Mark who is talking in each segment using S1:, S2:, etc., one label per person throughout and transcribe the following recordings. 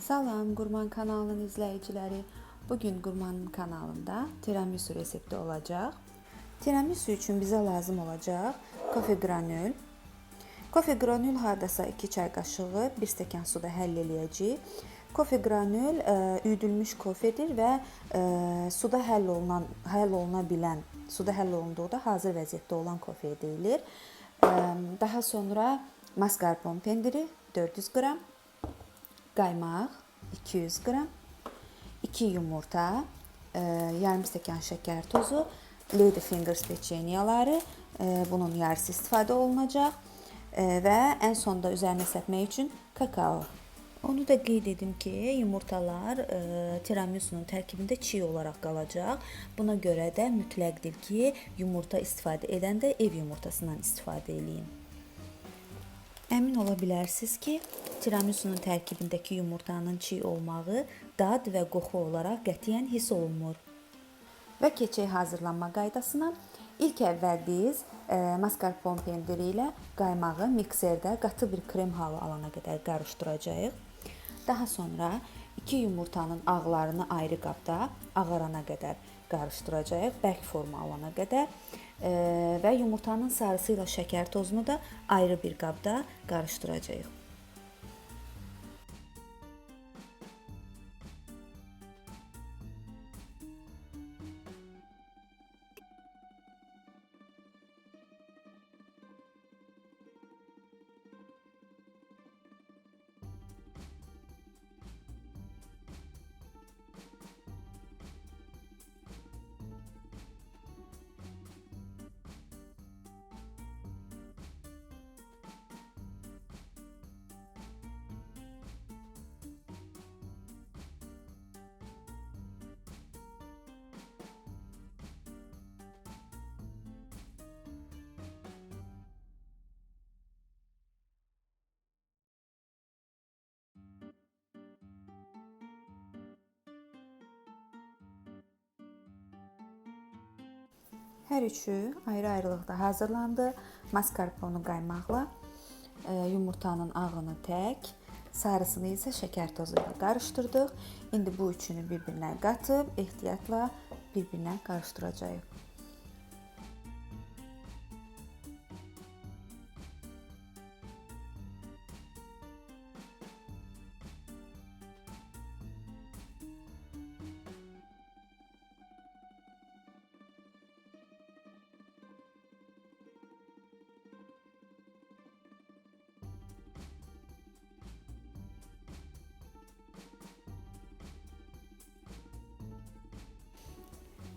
S1: Salam Gurman kanalının izleyicileri. Bugün Gurmanın kanalında tiramisu resepti olacak. Tiramisu için bize lazım olacak kofe granül. Kofe granül hardasa 2 çay kaşığı, 1 stəkan suda həll eləyəcəyik. Kofe granül e, üyüdülmüş kofedir və e, suda həll olunan həll oluna bilən, suda həll olunduqda hazır vəziyyətdə olan kofeyə deyilir. E, daha sonra mascarpone pendiri 400 qram, qaymaq 200 qram, 2 yumurta, e, yarım stəkan şəkər tozu, Lady Fingers peçenyaları, e, bunun yarısı istifadə olunacaq e, və ən sonda üzərinə səpmək üçün kakao. Onu da qeyd edim ki, yumurtalar e, tiramisunun tərkibində çiğ olaraq qalacaq. Buna görə də mütləqdir ki, yumurta istifadə edəndə ev yumurtasından istifadə eləyin. Əmin ola bilərsiniz ki, tiramisunun tərkibindəki yumurtanın çiğ olmağı dad və qoxu olaraq qətiyyən hiss olunmur. Və keçək hazırlanma qaydasına. İlk əvvəl biz e, mascarpone pendiri ilə qaymağı mikserdə qatı bir krem halı alana qədər qarışdıracağıq. Daha sonra 2 yumurtanın ağlarını ayrı qabda ağarana qədər qarışdıracağıq, bərk forma alana qədər və yumurtanın sarısı ilə şəkər tozunu da ayrı bir qabda qarışdıracağıq. Hər üçü ayrı-ayrılıqda hazırlandı. Mascarpone qaymaqla, e, yumurtanın ağını tək, sarısını isə şəkər tozu ilə qarışdırdıq. İndi bu üçünü bir-birinə qatıb ehtiyatla bir-birinə qarışdıracağıq.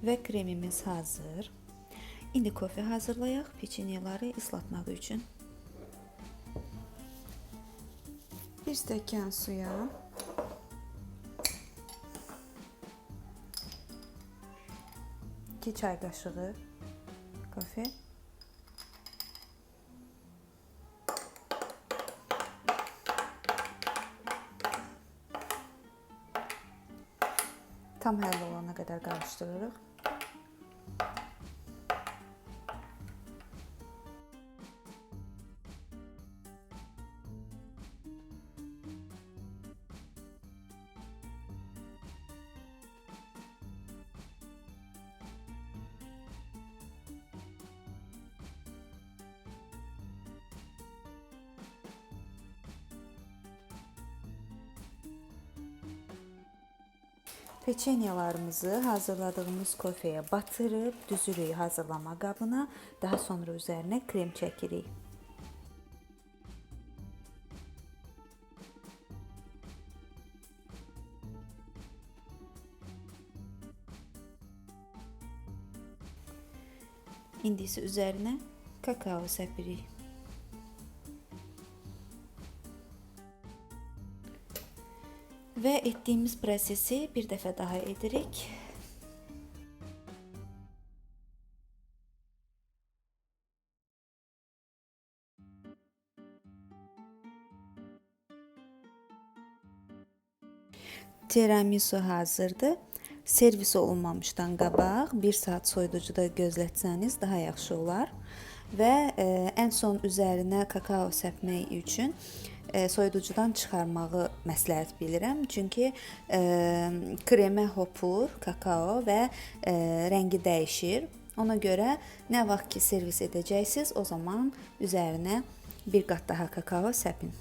S1: Və kremimiz hazır. İndi kofe hazırlayaq peçenyeləri islatmaq üçün. 1 stəkan suya iki çay kaşığı kafe tam həll olana qədər qarışdırırıq. Peçenyalarımızı hazırladığımız kofeye batırıp düzürük hazırlama qabına. Daha sonra üzerine krem çəkirik. İndi isə üzərinə kakao səpirik. Və etdiyimiz prosesi bir dəfə daha edirik. Tiramisu hazırdır. Servis olunmamışdan qabaq 1 saat soyuducuda gözlətsəniz daha yaxşı olar. Və e, ən son üzərinə kakao səpmək üçün e, soyuducudan çıxarmağı məsləhət bilirəm. Çünki e, kremə hopur, kakao və e, rəngi dəyişir. Ona görə nə vaxt ki servis edəcəksiniz, o zaman üzərinə bir qat daha kakao səpin.